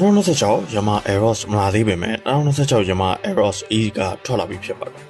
2026 Yamaha Aeros မလာသေးပေမဲ့2026 Yamaha Aeros E ကထွက်လာပြီဖြစ်ပါတယ်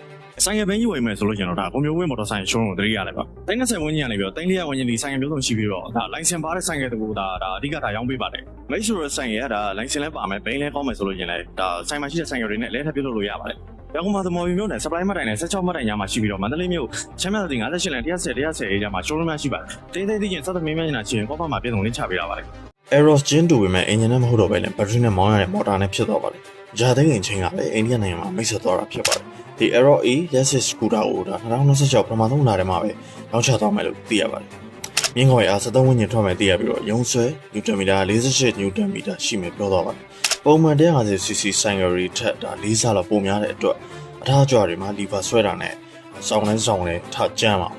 ဆိုင်ကယ်ဘင်းကြီးဝင်မယ်ဆိုလို့ကျွန်တော်ဒါကွန်ပျူတာမော်တော်ဆိုင်ရှုံးကိုတတိရလိုက်ပါတိုင်း20ဝန်းကျင်ကနေပြီးတော့တိုင်းလေးရဝန်းကျင်ဒီဆိုင်ကယ်မျိုးစုံရှိပြီးတော့ဒါလိုင်စင်ပါတဲ့ဆိုင်ကယ်တကူဒါဒါအဓိကဒါရောင်းပေးပါတယ်မိတ်ဆွေရဲ့ဆိုင်ကယ်ကဒါလိုင်စင်လည်းပါမယ်ဘိန်းလည်းကောင်းမယ်ဆိုလို့ရင်လည်းဒါဆိုင်မှာရှိတဲ့ဆိုင်ကယ်တွေနဲ့လဲထပ်ပြုတ်လို့ရပါတယ်ရန်ကုန်မှာသမော်ဘီမျိုးနဲ့ supply မှတ်တိုင်နဲ့16မှတ်တိုင်ညမှာရှိပြီးတော့မန္တလေးမြို့ချမ်းမြတ်တဲ့58လန်110 110အေးညမှာ showroom ရှိပါတယ်တင်းတင်းတင်းချင်းစသဖြင့်မြင်မြင်နာချင်းကောပါမှာပြည်စုံလင်းချပေးတာပါတယ် Aeros ကျင်းတူပေမဲ့အင်ဂျင်နဲ့မဟုတ်တော့ဘဲနဲ့ဘက်ထရီနဲ့မောင်းရတဲ့မော်တာနဲ့ဖြစ်သွားပါတယ်ဂျာသိန်းငင်ချင်းကလည်းအိန္ဒိယနိုင်ငံမှာမိတ်ဆက်သွားတာဖြစ်ပါတယ်ဒီ Aero E Lexus scooter ကိုဒါ2026ပထမဆုံးလာတဲ့မှာပဲလောင်းချသွားမယ်လို့သိရပါတယ်မြင်းခေါ်ရအား73ဝန်းကျင်ထွက်မယ်သိရပြီးတော့ရုံဆွဲနျူတန်မီတာ48နျူတန်မီတာရှိမယ်ပြောသွားပါတယ်ပုံမှန် 150cc ဆိုင်ကယ်ရီထက်ဒါ၄ဆလောက်ပိုများတဲ့အတွက်အထားကြွတွေမှာလီဗာဆွဲတာနဲ့စောင်းလဲစောင်းလဲထကြမ်းပါ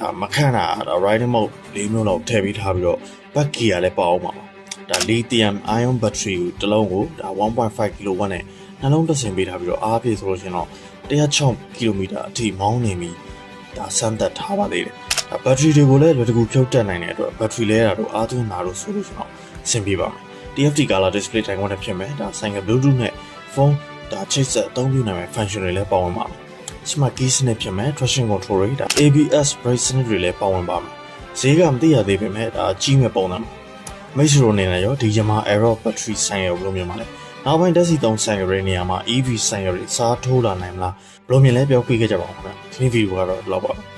ဒါမခန့်တာဒါ riding mode ၄မျိုးလောက်ထည့်ပြီးထားပြီးတော့ back gear လည်းပါအောင်ပါပါဒါ lithium ion battery ကိုတစ်လုံးကိုဒါ1.5 kW နဲ့နှလုံးတစ်စင်ပေးထားပြီးတော့အားပြည့်ဆိုလို့ရှိရင်တော့106 km အထိမောင်းနေပြီဒါစမ်းသပ်ထားပါသေးတယ်ဒါ battery တွေကိုလည်းလွယ်တကူဖြုတ်တက်နိုင်တဲ့အတွက် battery လဲတာတို့အားသွင်းတာတို့ဆိုလို့ရှိရင်တော့အဆင်ပြေပါမယ် TFT color display တိုင်ခွင့်နဲ့ဖြစ်မယ်ဒါဆိုင်က Bluetooth နဲ့ phone ဒါချိတ်ဆက်အသုံးပြုနိုင်မယ့် function တွေလည်းပါဝင်ပါမယ် smart key စနစ်ဖြစ်မယ် traction control တွေဒါ ABS brake စနစ်တွေလည်းပါဝင်ပါမယ်ဈေးကမသိရသေးပေမဲ့ဒါကြီးမဲ့ပုံစံပါမိတ်ဆွေတို့အနေနဲ့ရောဒီ Yamaha Aero battery ဆိုင်ရဘယ်လိုမြင်ပါလဲနောက်ပိုင်းတက်စီသုံးဆိုင်ရတွေနေရာမှာ EV ဆိုင်ရတွေစားထိုးလာနိုင်မလားဘယ်လိုမြင်လဲပြောပြခဲ့ကြပါဦးခင်ဗျာဒီဗီဒီယိုကတော့ဒီလောက်ပါပဲ